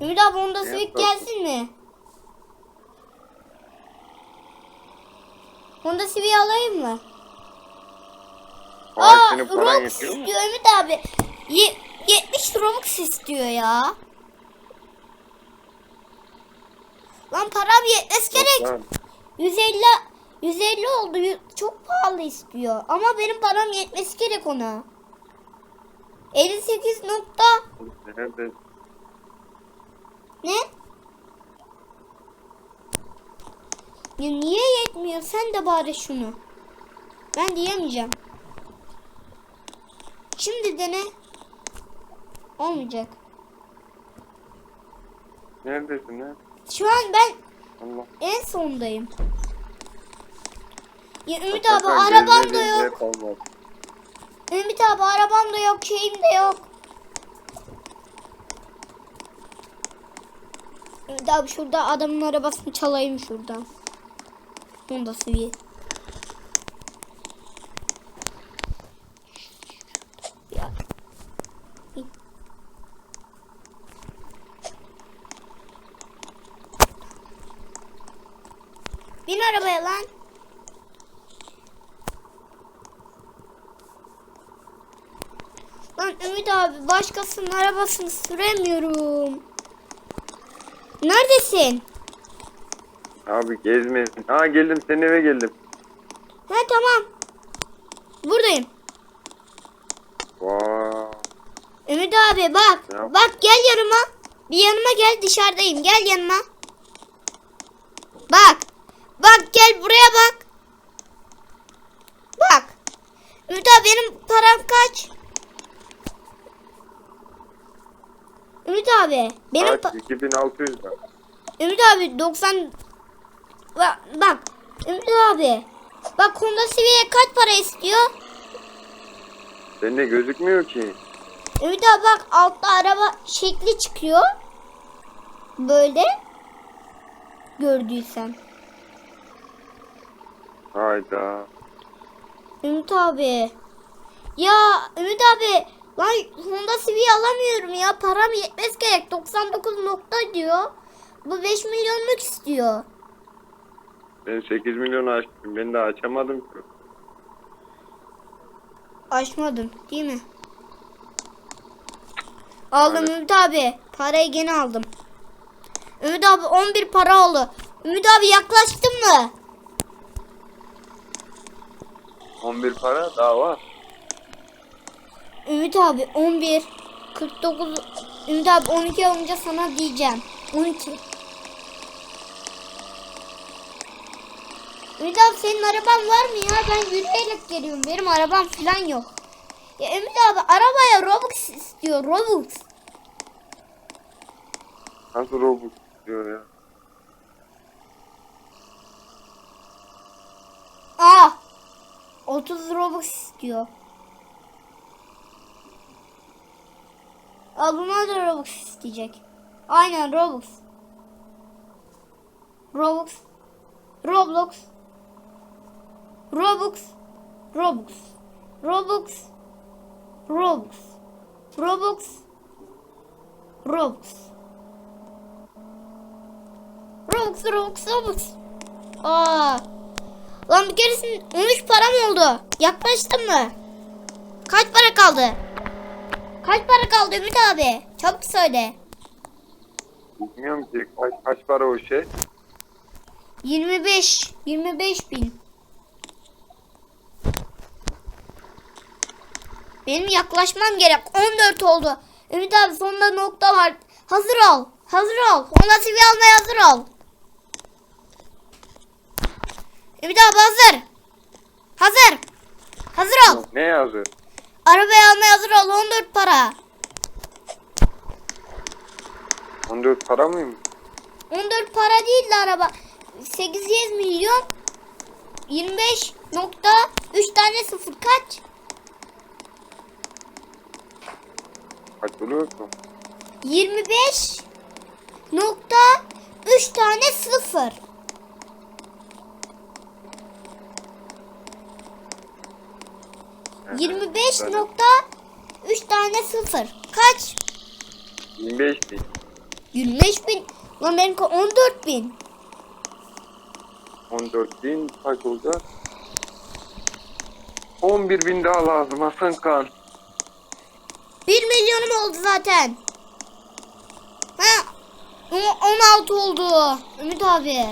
Ümit abi Honda Ne Civic gelsin mi? Honda Civic alayım mı? Aa, Robux istiyor Ümit abi. Ye- 70 Robux istiyor ya. Lan param yetmez gerek. Lan, 150 150 oldu. Çok pahalı istiyor. Ama benim param yetmesi gerek ona. 58 nokta Nerede? Ne? Ya niye yetmiyor? Sen de bari şunu. Ben diyemeyeceğim. Şimdi dene. Olmayacak. Neredesin lan? Şu an ben Allah. en sondayım. Ya Ümit abi arabam da yok. kalmadı. Ümit abi arabam da yok, şeyim de yok. Abi şurada adamın arabasını çalayım şuradan. Honda Civic. Bin arabaya lan. Lan Ümit abi başkasının arabasını süremiyorum. Neredesin? Abi gezmeyin. Ha geldim senin eve geldim. He tamam. Buradayım. Vaa. Ümit abi bak. Ya. Bak gel yanıma. Bir yanıma gel dışarıdayım. Gel yanıma. Bak. Bak gel buraya bak. Bak. Ümit abi benim param kaç? Ümit abi benim Kaç? 2600 lira. Ümit abi 90 bak, bak Ümit abi bak Honda Civic'e kaç para istiyor? Bende gözükmüyor ki. Ümit abi bak altta araba şekli çıkıyor. Böyle gördüysen. Hayda. Ümit abi. Ya Ümit abi lan Honda Civic alamıyorum ya param yetmez gerek 99 nokta diyor. Bu 5 milyonluk istiyor. Ben 8 milyon açtım. Ben de açamadım ki. Açmadın değil mi? Aldım. Ümit abi. Parayı gene aldım. Ümit abi 11 para oldu. Ümit abi yaklaştın mı? 11 para daha var. Ümit abi 11 49 Ümit abi 12 olunca sana diyeceğim. 12 Ümit abi senin araban var mı ya? Ben yürüyerek geliyorum. Benim arabam falan yok. Ya Ümit abi arabaya Robux istiyor. Robux. Nasıl Robux diyor ya. Aa! 30 Robux istiyor. Aa buna da Robux isteyecek. Aynen Robux. Robux. Roblox. Robux. Robux. Robux. Robux. Robux. Robux. Robux, Robux, Robux. Aa. Lan bir keresinde 13 param oldu. Yaklaştın mı? Kaç para kaldı? Kaç para kaldı Ümit abi? Çabuk söyle. Bilmiyorum ki kaç, kaç para o şey. 25. 25 bin. Benim yaklaşmam gerek. 14 oldu. Ümit abi sonunda nokta var. Hazır ol. Hazır ol. Honda Civic almaya hazır ol. Ümit abi hazır. Hazır. Hazır ol. Ne yazıyor? Arabayı almaya hazır ol. 14 para. 14 para mıyım? 14 para değil de araba. 800 milyon 25 nokta 3 tane sıfır kaç? Kaç buluyorsun? 25 nokta 3 tane sıfır. Evet, 25 tabii. nokta 3 tane sıfır. Kaç? 25 bin. 25 bin. Lan benimki 14 bin. 14 bin kaç olacak? 11 bin daha lazım Hasan Kan. 1 milyonum oldu zaten. Ha. o- 16 oldu. Ümit abi.